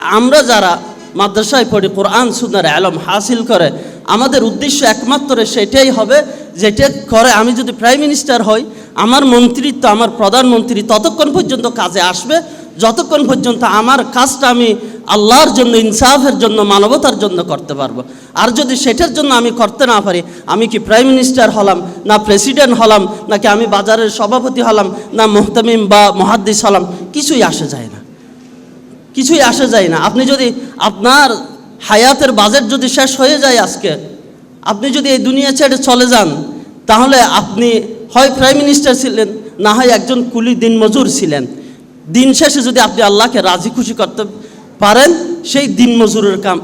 আমরা যারা মাদ্রাসায় পড়ি, কোরআন সুন্দর আলম হাসিল করে, আমাদের উদ্দেশ্য একমাত্র সেটাই হবে যেটা করে আমি যদি প্রাইম মিনিস্টার হই, আমার মন্ত্রিত্ব, আমার প্রধানমন্ত্রী ততক্ষণ পর্যন্ত কাজে আসবে, যতক্ষণ পর্যন্ত আমার কাজটা আমি আল্লাহর জন্য, ইনসাফের জন্য, মানবতার জন্য করতে পারব। আর যদি সেটার জন্য আমি করতে না পারি, আমি কি প্রাইম মিনিস্টার হলাম, না প্রেসিডেন্ট হলাম, নাকি আমি বাজারের সভাপতি হলাম, না মোহতামিম বা মহাদ্দিস হলাম, কিছুই আসে যায় না। কিছুই আসে যায় না। আপনি যদি আপনার হায়াতের বাজেট যদি শেষ হয়ে যায় আজকে, আপনি যদি এই দুনিয়া ছেড়ে চলে যান, তাহলে আপনি হয় প্রাইম মিনিস্টার ছিলেন, না হয় একজন কুলি দিন মজুর ছিলেন। দিন শেষে যদি আপনি আল্লাহকে রাজি খুশি করতে পারেন, সেই দিন মজুরের কাম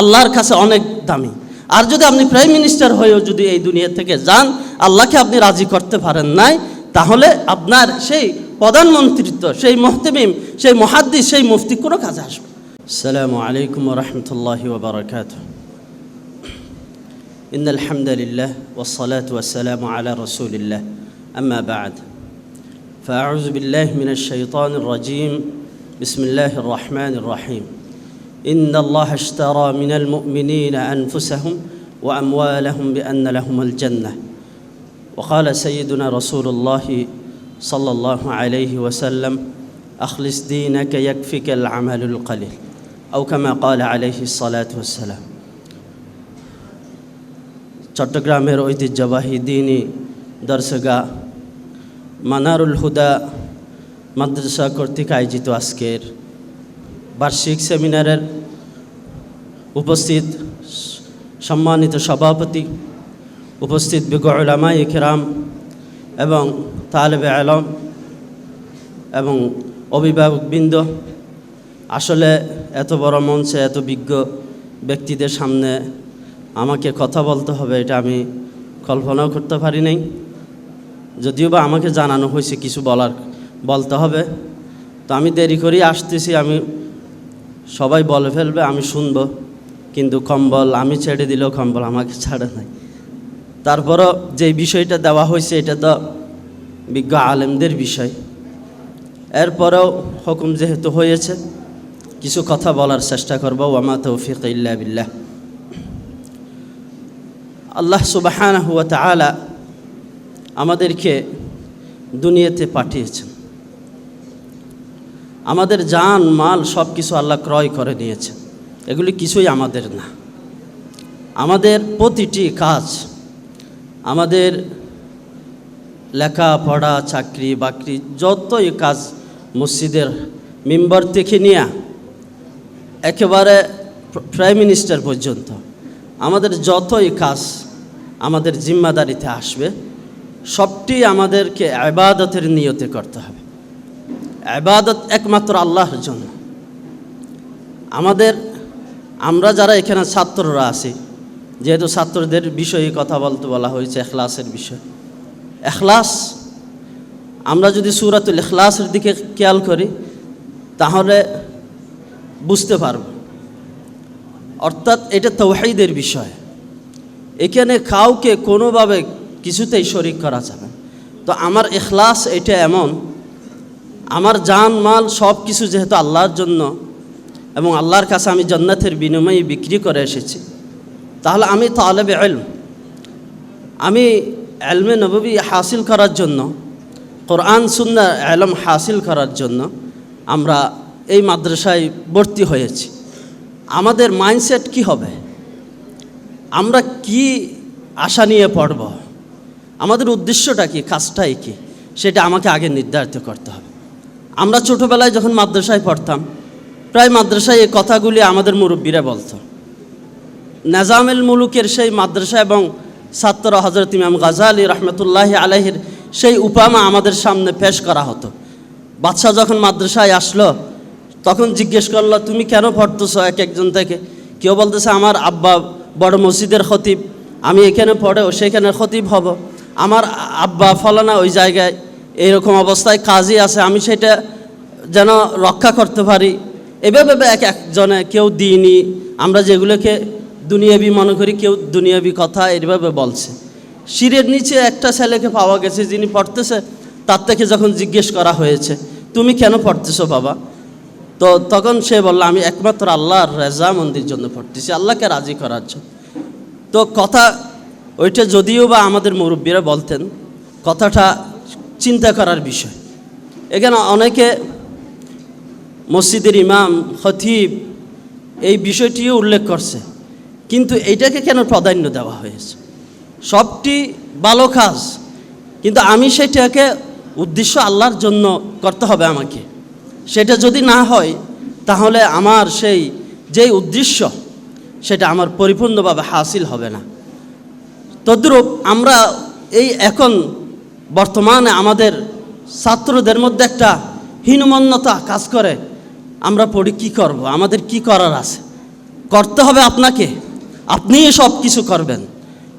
আল্লাহর কাছে অনেক দামি। আর যদি আপনি প্রাইম মিনিস্টার হয়েও যদি এই দুনিয়া থেকে যান, আল্লাহকে আপনি রাজি করতে পারেন নাই, তাহলে আপনার সেই প্রধানমন্ত্রিত্ব সেই মোহতেমিম সেই মহাদ্দিস সেই মুফতি কোনো কাজে আসবে আসসালামু আলাইকুম রহমতুল্লাহ ওবরাকাত إن الحمد لله والصلاة والسلام على رسول الله أما بعد فأعوذ بالله من الشيطان الرجيم بسم الله الرحمن الرحيم إن الله اشترى من المؤمنين أنفسهم وأموالهم بأن لهم الجنة وقال سيدنا رسول الله صلى الله عليه وسلم أخلص دينك يكفك العمل القليل أو كما قال عليه الصلاة والسلام চট্টগ্রামের ঐতিহ্যবাহী দিনী দর্শগা মানারুল হুদা মাদ্রাসা কর্তৃক আয়োজিত আজকের বার্ষিক সেমিনারের উপস্থিত সম্মানিত সভাপতি উপস্থিত বিগলামা ইকরাম এবং তালেবে আলম এবং অভিভাবকবৃন্দ আসলে এত বড় মঞ্চে এত বিজ্ঞ ব্যক্তিদের সামনে আমাকে কথা বলতে হবে, এটা আমি কল্পনাও করতে পারি নাই। যদিও বা আমাকে জানানো হয়েছে কিছু বলার, বলতে হবে। তো আমি দেরি করেই আসতেছি, আমি সবাই বলে ফেলবে, আমি শুনব। কিন্তু কম্বল আমি ছেড়ে দিলেও কম্বল আমাকে ছাড়ে নাই। তারপরও যে বিষয়টা দেওয়া হয়েছে, এটা তো বিজ্ঞ আলেমদের বিষয়। এরপরেও হুকুম যেহেতু হয়েছে, কিছু কথা বলার চেষ্টা করব। ওয়ামা তৌফিক ইল্লা বিল্লাহ। আল্লাহ সুবাহান হুয়া তালা আমাদেরকে দুনিয়াতে পাঠিয়েছেন। আমাদের জান, মাল সব কিছু আল্লাহ ক্রয় করে নিয়েছেন। এগুলি কিছুই আমাদের না। আমাদের প্রতিটি কাজ আমাদের লেখাপড়া, চাকরি, বাকরি, যতই কাজ মসজিদের মেম্বার থেকে নিয়ে, একেবারে প্রাইম মিনিস্টার পর্যন্ত, আমাদের যতই কাজ আমাদের জিম্মাদারিতে আসবে, সবটি আমাদেরকে আবাদতের নিয়তে করতে হবে। আবাদত একমাত্র আল্লাহর জন্য। আমাদের, আমরা যারা এখানে ছাত্ররা আছি যেহেতু ছাত্রদের বিষয়ে কথা বলতে বলা হয়েছে, এখলাসের বিষয়। এখলাস, আমরা যদি সুরাতুল এখলাসের দিকে খেয়াল করি, তাহলে বুঝতে পারব। অর্থাৎ এটা তৌহাইদের বিষয়। এখানে কাউকে কোনোভাবে কিছুতেই শরিক করা যাবে তো আমার এখলাস এটা এমন, আমার জান, মাল সব কিছু যেহেতু আল্লাহর জন্য, এবং আল্লাহর কাছে আমি জান্নাতের বিনিময়ে বিক্রি করে এসেছি তাহলে আমি তালেবে এলম আমি এলমে নবী হাসিল করার জন্য, কোরআন সুন্না এলম হাসিল করার জন্য আমরা এই মাদ্রাসায় ভর্তি হয়েছি। আমাদের মাইন্ডসেট কি হবে? আমরা কি আশা নিয়ে পড়ব? আমাদের উদ্দেশ্যটা কি, কাজটাই কি, সেটা আমাকে আগে নির্ধারিত করতে হবে। আমরা ছোটোবেলায় যখন মাদ্রাসায় পড়তাম, প্রায় মাদ্রাসায় এই কথাগুলি আমাদের মুরব্বীরা বলতো। নাজামেল মুলুকের সেই মাদ্রাসা এবং ছাত্র হজরত ইমাম গাজালি রহমতুল্লাহ আলহির সেই উপামা আমাদের সামনে পেশ করা হতো। বাচ্চা যখন মাদ্রাসায় আসলো, তখন জিজ্ঞেস করল, তুমি কেন পড়তেছো এক একজন থেকে? কেউ বলতেছে, আমার আব্বা বড় মসজিদের খতিব, আমি এখানে পড়েও সেখানে খতিব হব। আমার আব্বা ফলানা ওই জায়গায় এইরকম অবস্থায় কাজই আছে, আমি সেটা যেন রক্ষা করতে পারি। এভাবে এক একজনে, কেউ দিইনি আমরা যেগুলোকে দুনিয়াবি, মনে করি কেউ দুনিয়াবি কথা এইভাবে বলছে। শিরের নিচে একটা ছেলেকে পাওয়া গেছে যিনি পড়তেছে, তার থেকে যখন জিজ্ঞেস করা হয়েছে, তুমি কেন পড়তেছো বাবা? তো তখন সে বলল, আমি একমাত্র আল্লাহর রেজা মন্দির জন্য পড়তেছি, আল্লাহকে রাজি করার জন্য। তো কথা ওইটা যদিও বা আমাদের মুরব্বীরা বলতেন, কথাটা চিন্তা করার বিষয়। এখানে অনেকে মসজিদের ইমাম, খতিব, এই বিষয়টিও উল্লেখ করছে। কিন্তু এইটাকে কেন প্রাধান্য দেওয়া হয়েছে? সবটি ভালো কাজ, কিন্তু আমি সেটাকে উদ্দেশ্য আল্লাহর জন্য করতে হবে আমাকে। সেটা যদি না হয়, তাহলে আমার সেই যেই উদ্দেশ্য, সেটা আমার পরিপূর্ণভাবে হাসিল হবে না। তদ্রূপ আমরা এই এখন বর্তমানে আমাদের ছাত্রদের মধ্যে একটা হীনমন্যতা কাজ করে। আমরা পড়ি কি করব? আমাদের কি করার আছে? করতে হবে আপনাকে। আপনিই সব কিছু করবেন।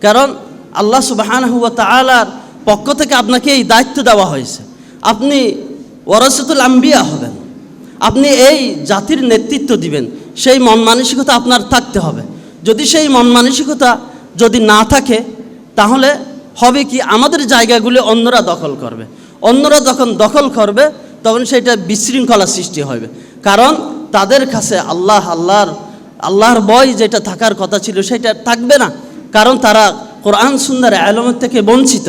কারণ আল্লাহ সুবাহান হুয়া তালার পক্ষ থেকে আপনাকে এই দায়িত্ব দেওয়া হয়েছে। আপনি ওরসতুল আম্বিয়া হবেন। আপনি এই জাতির নেতৃত্ব দিবেন। সেই মন মানসিকতা আপনার থাকতে হবে। যদি সেই মন মানসিকতা যদি না থাকে, তাহলে হবে কি আমাদের জায়গাগুলি অন্যরা দখল করবে। অন্যরা যখন দখল করবে, তখন সেটা বিশৃঙ্খলা সৃষ্টি হবে। কারণ তাদের কাছে আল্লাহ আল্লাহর আল্লাহর বয় যেটা থাকার কথা ছিল সেটা থাকবে না। কারণ তারা কোরআন সুন্দর আলমের থেকে বঞ্চিত।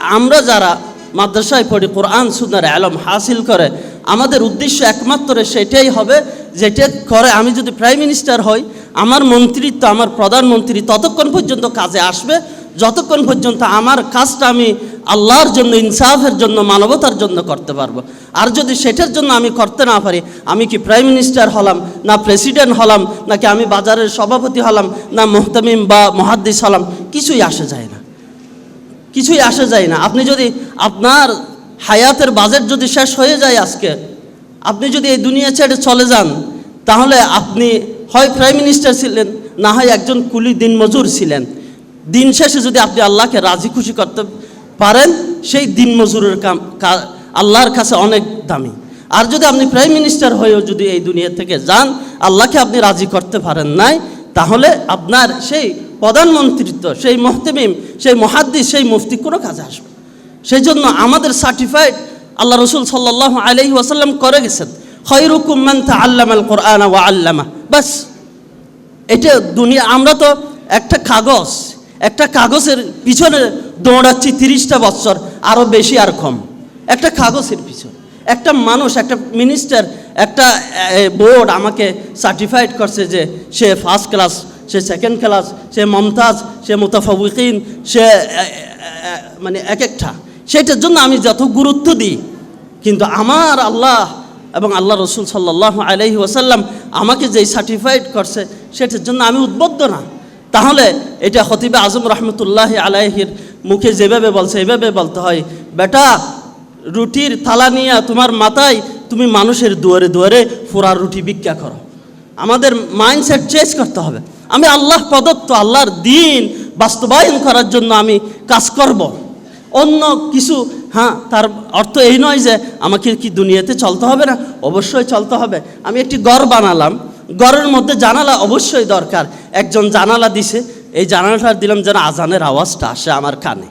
আমরা যারা মাদ্রাসায় পড়ি, কোরআন সুন্দর আলম হাসিল করে, আমাদের উদ্দেশ্য একমাত্র সেটাই হবে, যেটা করে আমি যদি প্রাইম মিনিস্টার হই, আমার মন্ত্রিত্ব, আমার প্রধানমন্ত্রী ততক্ষণ পর্যন্ত কাজে আসবে, যতক্ষণ পর্যন্ত আমার কাজটা আমি আল্লাহর জন্য, ইনসাফের জন্য, মানবতার জন্য করতে পারব। আর যদি সেটার জন্য আমি করতে না পারি, আমি কি প্রাইম মিনিস্টার হলাম, না প্রেসিডেন্ট হলাম, নাকি আমি বাজারের সভাপতি হলাম, না মোহতামিম বা মহাদ্দিস হলাম, কিছুই আসে যায় না। কিছুই আসে যায় না। আপনি যদি আপনার হায়াতের বাজেট যদি শেষ হয়ে যায় আজকে, আপনি যদি এই দুনিয়া ছেড়ে চলে যান, তাহলে আপনি হয় প্রাইম মিনিস্টার ছিলেন, না হয় একজন কুলি দিনমজুর ছিলেন। দিন শেষে যদি আপনি আল্লাহকে রাজি খুশি করতে পারেন, সেই দিনমজুরের কাম আল্লাহর কাছে অনেক দামি। আর যদি আপনি প্রাইম মিনিস্টার হয়েও যদি এই দুনিয়া থেকে যান, আল্লাহকে আপনি রাজি করতে পারেন নাই, তাহলে আপনার সেই প্রধানমন্ত্রিত্ব, সেই মোহতেমিম, সেই মহাদ্দিস, সেই মুফতি কোনো কাজে আসবে সেই জন্য আমাদের সার্টিফাইড আল্লাহ রসুল সাল্লাহ আলহি ওয়াসাল্লাম করে গেছেন খৈরুকুম মান তাআল্লাম আল কোরআন ওয়া আল্লামা। বাস, এটা দুনিয়া, আমরা তো একটা কাগজ একটা কাগজের পিছনে দৌড়াচ্ছি তিরিশটা বছর আরও বেশি, আর কম। একটা কাগজের পিছনে। একটা মানুষ, একটা মিনিস্টার একটা বোর্ড আমাকে সার্টিফাইড করছে যে সে ফার্স্ট ক্লাস সে সেকেন্ড ক্লাস সে মমতাজ, সে মুতাফাউকিন সে মানে এক একটা। সেটার জন্য আমি যত গুরুত্ব দিই, কিন্তু আমার আল্লাহ এবং আল্লাহ রসুল সাল্লাহ আলহি ওসাল্লাম আমাকে যেই সার্টিফাইড করছে, সেটার জন্য আমি উদ্বুদ্ধ না। তাহলে এটা হতিবে আজম রহমতুল্লাহ আলাইহির মুখে যেভাবে বলছে, এভাবে বলতে হয়, বেটা, রুটির থালা নিয়ে তোমার মাথায় তুমি মানুষের দুয়ারে দুয়ারে ফোড়া রুটি ভিক্ষা করো। আমাদের মাইন্ডসেট চেঞ্জ করতে হবে। আমি আল্লাহ প্রদত্ত, আল্লাহর দিন বাস্তবায়ন করার জন্য আমি কাজ করব। অন্য কিছু হ্যাঁ তার অর্থ এই নয় যে আমাকে কি দুনিয়াতে চলতে হবে না? অবশ্যই চলতে হবে। আমি একটি ঘর বানালাম। ঘরের মধ্যে জানালা অবশ্যই দরকার। একজন জানালা দিছে, এই জানালাটা দিলাম যেন আজানের আওয়াজটা আসে আমার কানে।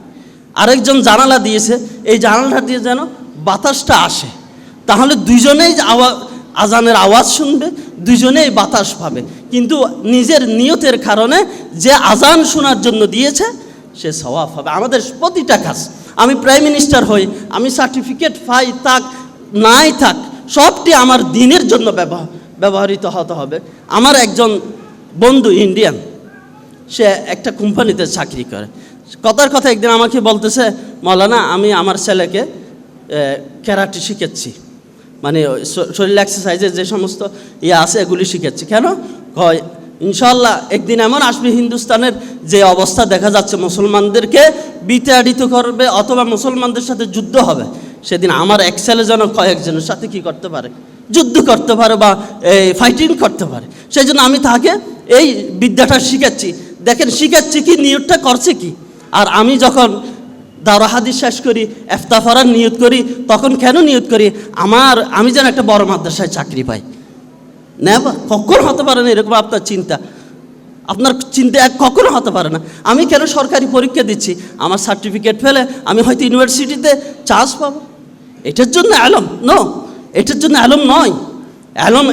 আরেকজন জানালা দিয়েছে, এই জানালাটা দিয়ে যেন বাতাসটা আসে। তাহলে দুইজনেই আওয়াজ আজানের আওয়াজ শুনবে দুজনেই বাতাস পাবে। কিন্তু নিজের নিয়তের কারণে যে আজান শোনার জন্য দিয়েছে, সে সওয়াব হবে। আমাদের প্রতিটা কাজ। আমি প্রাইম মিনিস্টার হই, আমি সার্টিফিকেট পাই, থাক, নাই থাক, সবটি আমার দিনের জন্য ব্যবহার ব্যবহৃত হতে হবে। আমার একজন বন্ধু ইন্ডিয়ান, সে একটা কোম্পানিতে চাকরি করে। কথার কথা একদিন আমাকে বলতেছে, মৌলানা, আমি আমার ছেলেকে ক্যারাটি শিখেছি মানে শরীর এক্সারসাইজের যে সমস্ত ইয়ে আছে, এগুলি শিখেছি কেন? কয় ইনশাল্লাহ একদিন এমন আসবে হিন্দুস্তানের যে অবস্থা দেখা যাচ্ছে, মুসলমানদেরকে বিতাড়িত করবে অথবা মুসলমানদের সাথে যুদ্ধ হবে। সেদিন আমার এক ছেলে যেন কয়েকজনের সাথে কি করতে পারে? যুদ্ধ করতে পারে বা ফাইটিং করতে পারে। সেই জন্য আমি তাকে এই বিদ্যাটা শিখাচ্ছি। দেখেন, শিখাচ্ছি কি, নিয়োগটা করছে কি? আর আমি যখন দাওরা হাদিস শেষ করি এফতাফারার নিয়ত করি, তখন কেন নিয়ত করি? আমার, আমি যেন একটা বড় মাদ্রাসায় চাকরি পাই। নেবা কখন হতে পারে না এরকম আপনার চিন্তা। আপনার চিন্তা এক কখনো হতে পারে না। আমি কেন সরকারি পরীক্ষা দিচ্ছি? আমার সার্টিফিকেট ফেলে, আমি হয়তো ইউনিভার্সিটিতে চান্স পাবো। এটার জন্য অ্যালম নো এটার জন্য অ্যালম নয়। অ্যালম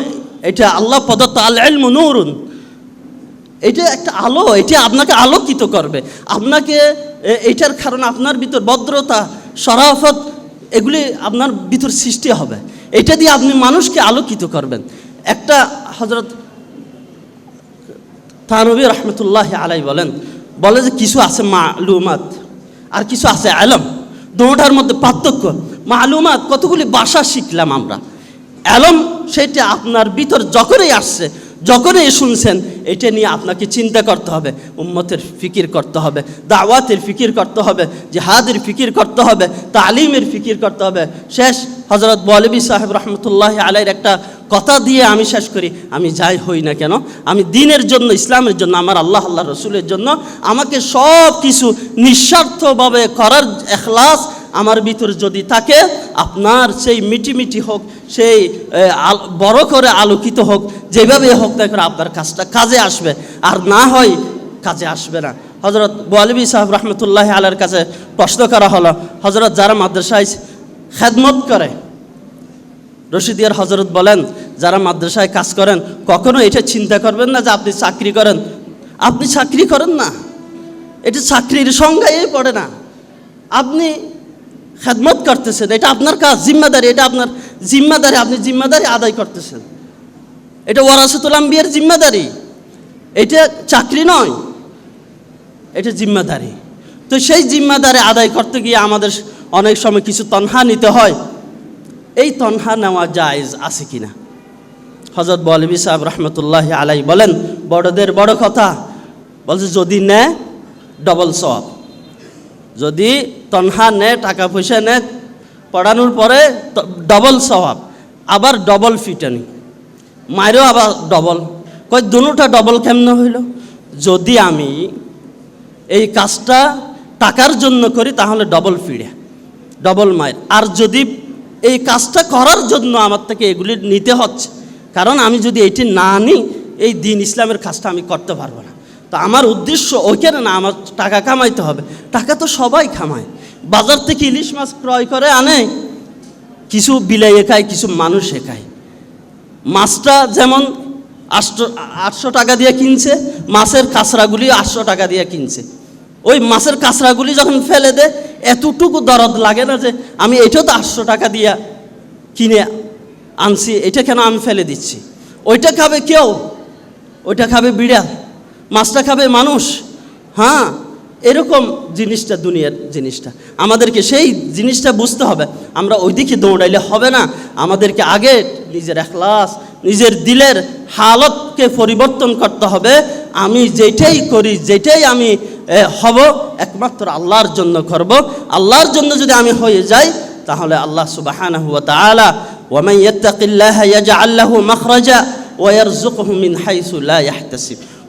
এটা আল্লাহ প্রদত্ত আল নূরুন। এটা একটা আলো, এটা আপনাকে আলোকিত করবে। আপনাকে এটার কারণে আপনার ভিতর ভদ্রতা সরাফত এগুলি আপনার ভিতর সৃষ্টি হবে। এটা দিয়ে আপনি মানুষকে আলোকিত করবেন। একটা হজরত থানবী রহমতুল্লাহ আলাই বলেন, বলে যে কিছু আছে মালুমাত, আর কিছু আছে আলম। দুটার মধ্যে পার্থক্য, মালুমাত, কতগুলি ভাষা শিখলাম আমরা। আলম, সেটা আপনার ভিতর যখনই আসছে যখনই শুনছেন, এটা নিয়ে আপনাকে চিন্তা করতে হবে, উম্মতের ফিকির করতে হবে, দাওয়াতের ফিকির করতে হবে, জিহাদের ফিকির করতে হবে, তালিমের ফিকির করতে হবে। শেষ হজরত বলবি সাহেব রহমতুল্লাহ আলাইয়ের একটা কথা দিয়ে আমি শেষ করি। আমি যাই হই না কেন, আমি দিনের জন্য, ইসলামের জন্য, আমার আল্লাহ আল্লাহ রসুলের জন্য আমাকে সব কিছু নিঃস্বার্থভাবে করার এখলাস আমার ভিতর যদি থাকে, আপনার সেই মিটি মিটি হোক, সেই বড় করে আলোকিত হোক যেভাবে হোক না করে আপনার কাজটা কাজে আসবে। আর না হয় কাজে আসবে না। হজরত বলবি সাহেব রহমতুল্লাহ আলার কাছে প্রশ্ন করা হলো হজরত যারা মাদ্রাসায় খেদমত করে, রশিদিয়ার হজরত বলেন, যারা মাদ্রাসায় কাজ করেন, কখনো এটা চিন্তা করবেন না যে আপনি চাকরি করেন? আপনি চাকরি করেন না। এটা চাকরির সংজ্ঞায় পড়ে না। আপনি খেদমত করতেছেন, এটা আপনার কাজ, জিম্মাদারি, এটা আপনার জিম্মাদারি, আপনি জিম্মাদারি আদায় করতেছেন। এটা ওয়ারাসতুল আম্বিয়ার জিম্মাদারি। এটা চাকরি নয়, এটা জিম্মাদারি। তো সেই জিম্মাদারি আদায় করতে গিয়ে আমাদের অনেক সময় কিছু তনহা নিতে হয়। এই তনহা নেওয়া জায়জ আছে কিনা? হজরত বলবি সাহেব রহমতুল্লাহ আলাই বলেন, বড়দের বড় কথা। বলছে, যদি নেয় ডবল সব যদি তনহা নেয়, টাকা পয়সা নেয়, পড়ানোর পরে ডবল স্বভাব, আবার ডবল ফিটানি। মায়েরও আবার ডবল কয় দুটা ডবল কেমন হইল? যদি আমি এই কাজটা টাকার জন্য করি, তাহলে ডবল ফিড়ে ডবল মায়ের। আর যদি এই কাজটা করার জন্য আমার থেকে এগুলি নিতে হচ্ছে, কারণ আমি যদি এটি না নিই, এই দিন ইসলামের কাজটা আমি করতে পারব না। তো আমার উদ্দেশ্য ওইখানে না, আমার টাকা কামাইতে হবে। টাকা তো সবাই কামায়। বাজার থেকে ইলিশ মাছ ক্রয় করে আনে, কিছু বিলাইয়ে খায়, কিছু মানুষ খায়। মাছটা যেমন আটশো আটশো টাকা দিয়ে কিনছে, মাছের কাঁচরাগুলি আটশো টাকা দিয়ে কিনছে। ওই মাছের কাঁচরাগুলি যখন ফেলে দেয়, এতটুকু দরদ লাগে না যে আমি এটাও তো আটশো টাকা দিয়ে কিনে আনছি, এটা কেন আমি ফেলে দিচ্ছি? ওইটা খাবে কেউ, ওইটা খাবে বিড়াল। মাছটা খাবে মানুষ? হ্যাঁ এরকম জিনিসটা দুনিয়ার জিনিসটা। আমাদেরকে সেই জিনিসটা বুঝতে হবে। আমরা ওইদিকে দৌড়াইলে হবে না। আমাদেরকে আগে নিজের এখলাস, নিজের দিলের হালতকে পরিবর্তন করতে হবে। আমি যেটাই করি যেটাই আমি হব, একমাত্র আল্লাহর জন্য করব। আল্লাহর জন্য যদি আমি হয়ে যাই, তাহলে আল্লাহ সুবাহানাহু ওয়া তাআলা ওয়ামান ইয়াত্তাকিল্লাহা ইয়াজআল লাহু মাখরাজা ওয়া ইয়ারযুকহু মিন হাইসু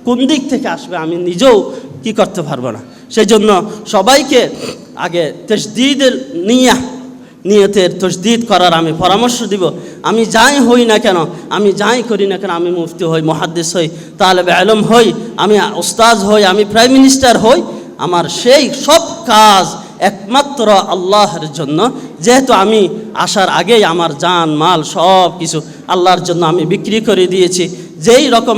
কোন দিক থেকে আসবে আমি নিজেও কি করতে পারব না। সেই জন্য সবাইকে আগে তসদিদের নিয়া, নিয়তের তসদিদ করার আমি পরামর্শ দিব। আমি যাই হই না কেন, আমি যাই করি না কেন, আমি মুফতি হই মহাদ্দেশ হই তাহলে আলম হই, আমি ওস্তাজ হই, আমি প্রাইম মিনিস্টার হই, আমার সেই সব কাজ একমাত্র আল্লাহর জন্য। যেহেতু আমি আসার আগেই আমার জান, মাল সব কিছু আল্লাহর জন্য আমি বিক্রি করে দিয়েছি, যেই রকম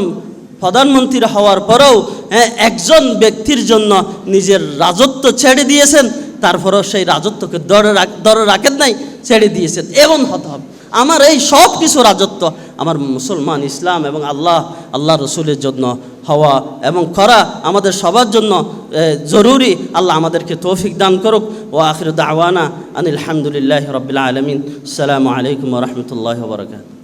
প্রধানমন্ত্রী হওয়ার পরেও হ্যাঁ, একজন ব্যক্তির জন্য নিজের রাজত্ব ছেড়ে দিয়েছেন তারপরেও সেই রাজত্বকে রাখ দরে রাখেন নাই ছেড়ে দিয়েছেন। এমন হতে হবে। আমার এই সব কিছু রাজত্ব আমার মুসলমান ইসলাম এবং আল্লাহ আল্লাহ রসুলের জন্য হওয়া এবং করা আমাদের সবার জন্য জরুরি। আল্লাহ আমাদেরকে তৌফিক দান করুক। ও আখির দাওয়ানা আনিল হামদুলিল্লাহ রবিল আলমিন। সালামু আলাইকুম রহমতুল্লাহ বরকাত